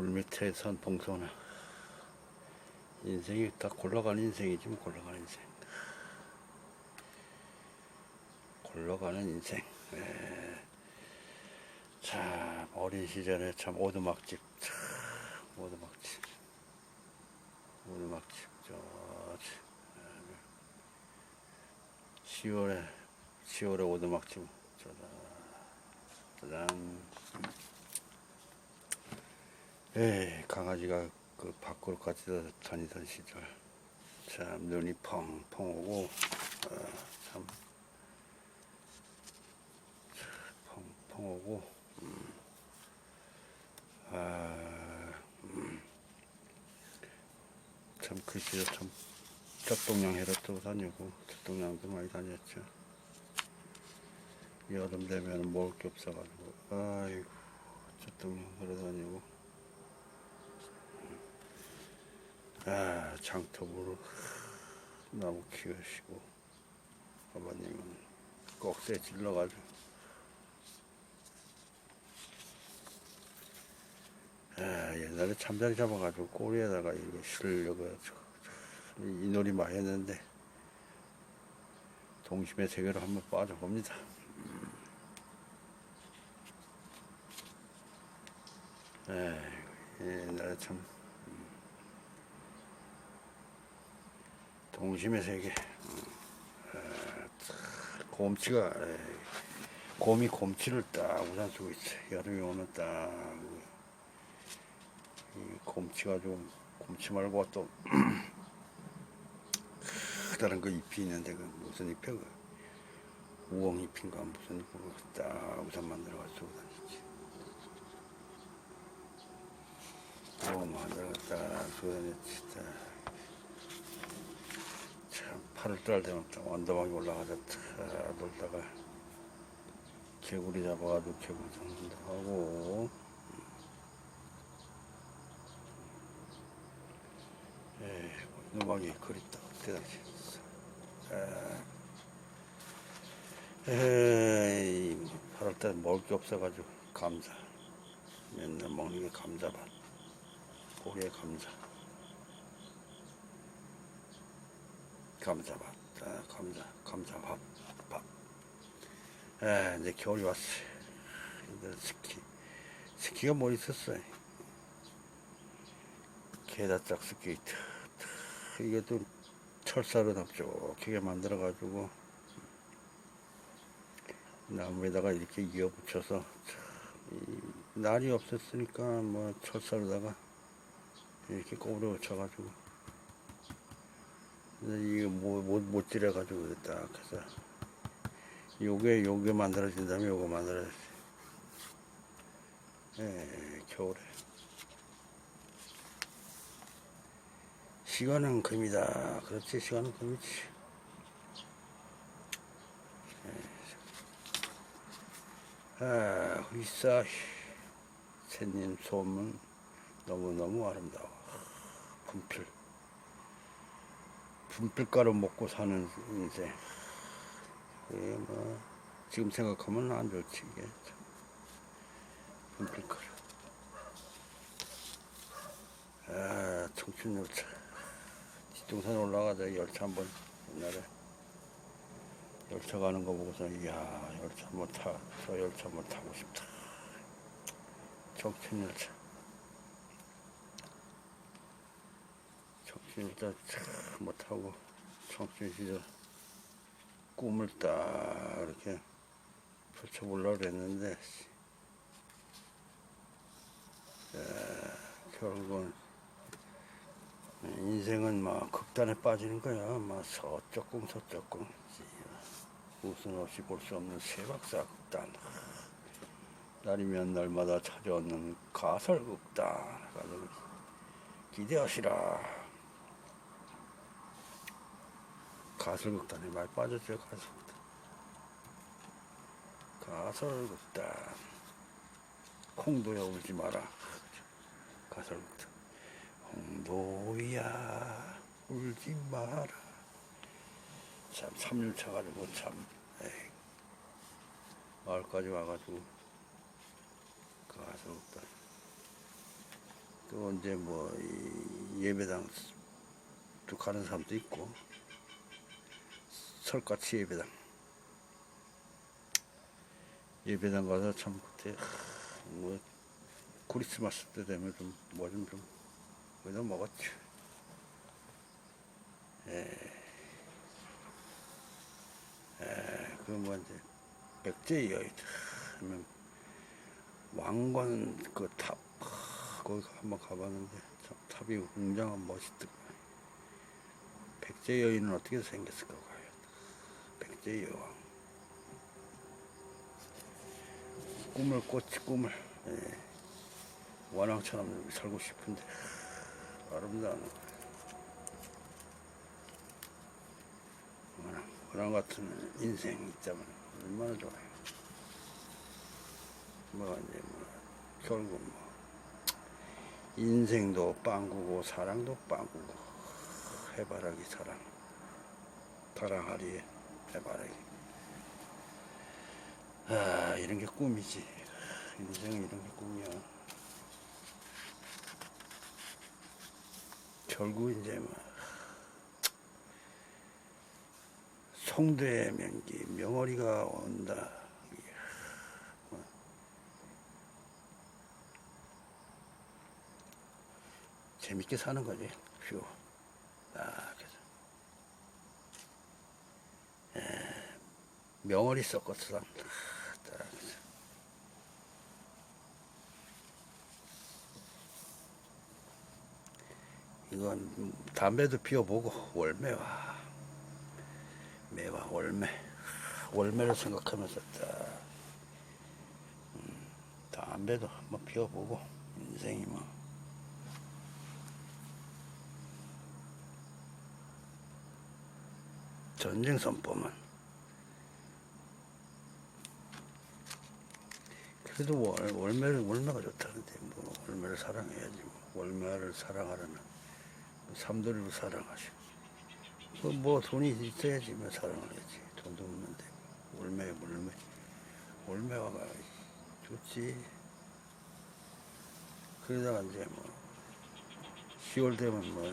돌밑에 선 봉선아 인생이 다 굴러가는 인생이지 뭐 굴러가는 인생. 굴러가는 인생. 예. 참 어린 시절에 참 오두막집 참 오두막집. 오두막집 저 10월에 10월에 오두막집. 짜잔 짜잔 에이, 강아지가 그 밖으로까지 다니던 시절. 참, 눈이 펑펑 오고, 어, 참, 펑펑 오고, 음. 아, 음. 참, 그 시절 참, 젖동양 해로 또 다니고, 젖동양도 많이 다녔죠. 여름 되면 먹을 게 없어가지고, 아이고, 젖동양 하러 다니고, 아, 장톱으로 나무 키우시고 아버님은 꼭새 질러가지고 아, 옛날에 참잘 잡아가지고 꼬리에다가 이렇게 실려고 이 놀이 많이 했는데 동심의 세계로 한번 빠져봅니다. 음. 에이, 옛날에 참 음, 아, 참, 곰치가 곰이 곰치를 딱 우산 쓰고 있어. 여름이 오면 딱이 곰치가 좀 곰치 말고 또 다른 그 잎이 있는데 그 무슨 잎이야 그 우엉 잎인가 무슨 잎인가 딱 우산 만들어 가지고 다니지. 우엉 만들어 딱 쓰고 다녔지. 딱. 참 8월달 되면 또 언덕방에 올라가서 탁 놀다가 개구리 잡아가지고 개구리 잡는다 하고. 에이 음악이 그립다 그때 당시 아, 에이 8월달 먹을 게 없어가지고 감자 맨날 먹는 게 감자밭 고기에 감자 감자밥, 아, 감자, 감자밥, 밥. 아, 이제 겨울이 왔어요. 스키. 스키가 뭐 있었어요? 게다짝 스케이트. 이것도 철사로 납작하게 만들어가지고, 나무에다가 이렇게 이어 붙여서, 이 날이 없었으니까 뭐 철사로다가 이렇게 꼬부려 붙여가지고, 이게 못, 못, 못 지려가지고 딱 해서 요게 요게 만들어진다면 요거 만들어야지. 예, 겨울에. 시간은 금이다. 그렇지 시간은 금이지. 예. 아 의사 새님 소문 너무너무 아름다워. 분필 분필가루 먹고 사는. 이게 뭐, 지금 생각하면 안 좋지, 이게. 참. 분필가루. 아, 청춘 열차. 뒷동산 올라가자, 열차 한 번, 옛날에. 열차 가는 거 보고서, 이야, 열차 한번 타, 저 열차 한번 타고 싶다. 청춘 열차. 시절 참 못하고 청춘 시절 꿈을 딱 이렇게 펼쳐보려고 그랬는데 에, 결국은 인생은 막 극단에 빠지는 거야. 막 서쪽궁 서쪽궁 웃음 없이 볼 수 없는 세박사 극단. 날이면 날마다 찾아오는 가설극단. 기대하시라 가설극단에 많이 빠졌죠 가설극단 가설극단 홍도야 울지 마라. 가설극단 홍도야 울지 마라. 참 3일 차가지고 참 에이, 마을까지 와가지고 가설극단 또 이제 뭐이 예배당 또 가는 사람도 있고 설까치 예배당 예배당 가서 참 그때 하, 뭐 크리스마스 때 되면 좀 뭐 좀 좀 그래도 먹었죠. 에, 그뭐 이제 백제 여인 하면 왕관 그 탑 거기 한번 가봤는데 참 탑이 웅장한 멋있더라고요. 백제 여인은 어떻게 생겼을까 여왕. 꿈을 꿨지 꿈을. 예. 원앙처럼 살고 싶은데 아름다운 원앙, 원앙 같은 인생 있자면 얼마나 좋아요. 뭐 이제 뭐 결국 뭐 인생도 빵꾸고 사랑도 빵꾸고 해바라기 사랑 다랑하리 해바라기 아 이런 게 꿈이지. 인생 이런 게 꿈이야. 결국 이제 뭐 송대 명기 명월이가 온다. 재밌게 사는 거지 퓨 아, 그래서 에, 명월이 그래서. 이건 담배도 피워보고 월매와 매와 월매 월매를 생각하면서 딱 음, 담배도 한번 피워보고 인생이 뭐 전쟁 선포만 그래도 월, 월매를 월매가 좋다는데 뭐 월매를 사랑해야지 뭐. 월매를 사랑하려면 삼돌이로 사랑하시고. 그뭐 돈이 있어야지 뭐 사랑을 하지. 돈도 없는데 월매 월매. 월매화가 좋지. 그러다가 이제 뭐 10월 되면 뭐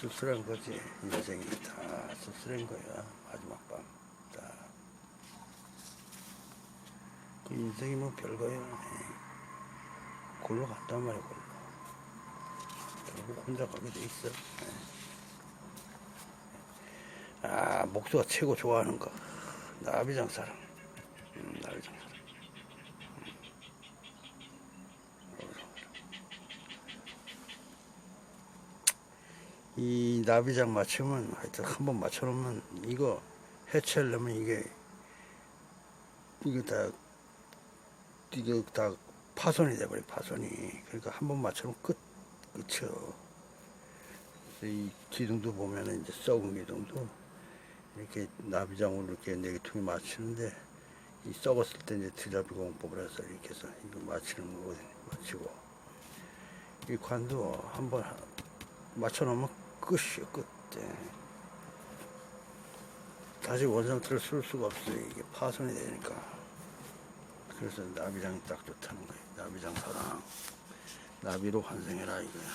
씁쓸한 거지. 인생이 다 씁쓸한 거야. 마지막 밤다그 그 인생이 뭐 별거야. 골로 간단 말이야 골로 결국 혼자 가게 돼 있어. 아, 목수가 최고 좋아하는 거. 나비장 사랑. 음, 나비장 사랑. 이 나비장 맞추면 하여튼 한 번 맞춰놓으면 이거 해체하려면 이게 이게 다 이게 다 파손이 돼버려 파손이 그러니까 한 번 맞춰놓으면 끝 그쵸. 이 기둥도 보면은 이제 썩은 기둥도 이렇게 나비장으로 이렇게 네개 통에 맞추는데 이 썩었을 때 이제 드잡이 공법을 해서 이렇게 해서 이거 맞추는 거거든요. 맞추고 이 관도 한 번 맞춰놓으면 끝이요 끝. 예. 다시 원상태를 쓸 수가 없어요. 이게 파손이 되니까. 그래서 나비장이 딱 좋다는 거예요. 나비장 사랑. 나비로 환생해라 이거야.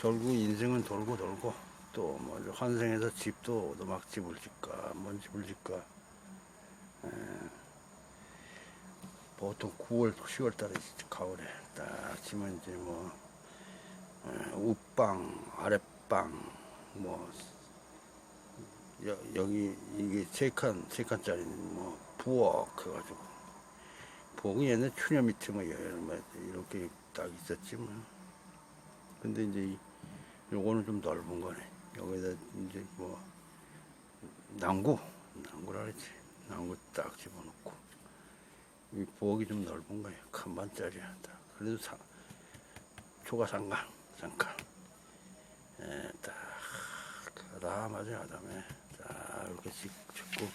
결국 인생은 돌고 돌고 또 뭐 환생해서 집도 오두막집을 짓까 뭔 집을 짓까 에, 보통 9월 10월 달에 가을에 딱 지면 이제 뭐 에, 우방 아랫방 뭐 여, 여기 이게 세칸 세 칸짜리 뭐 부엌 해가지고. 부엌이 옛날 추녀 밑에 뭐 여러 이렇게 딱 있었지 뭐. 근데 이제 이- 요거는 좀 넓은 거네. 여기다 이제 뭐 난구 난구라 그랬지. 난구 딱 집어넣고. 이 부엌이 좀 넓은 거예요 큰 반짜리야 딱. 그래도 사, 초가 상가 상가. 에, 딱 아담하지 아담에. 자 이렇게 씩 짚고.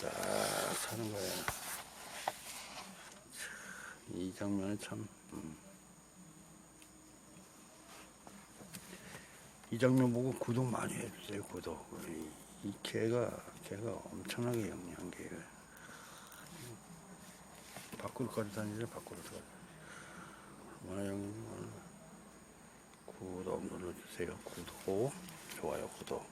자 사는 거야 이 장면이 참 음. 이 장면 보고 구독 많이 해주세요 구독. 이, 이 개가 개가 엄청나게 영리한 개 밖으로 가져다니죠 밖으로 가져 워낙 뭐, 영리 뭐. 구독 눌러주세요. 구독, 좋아요, 구독.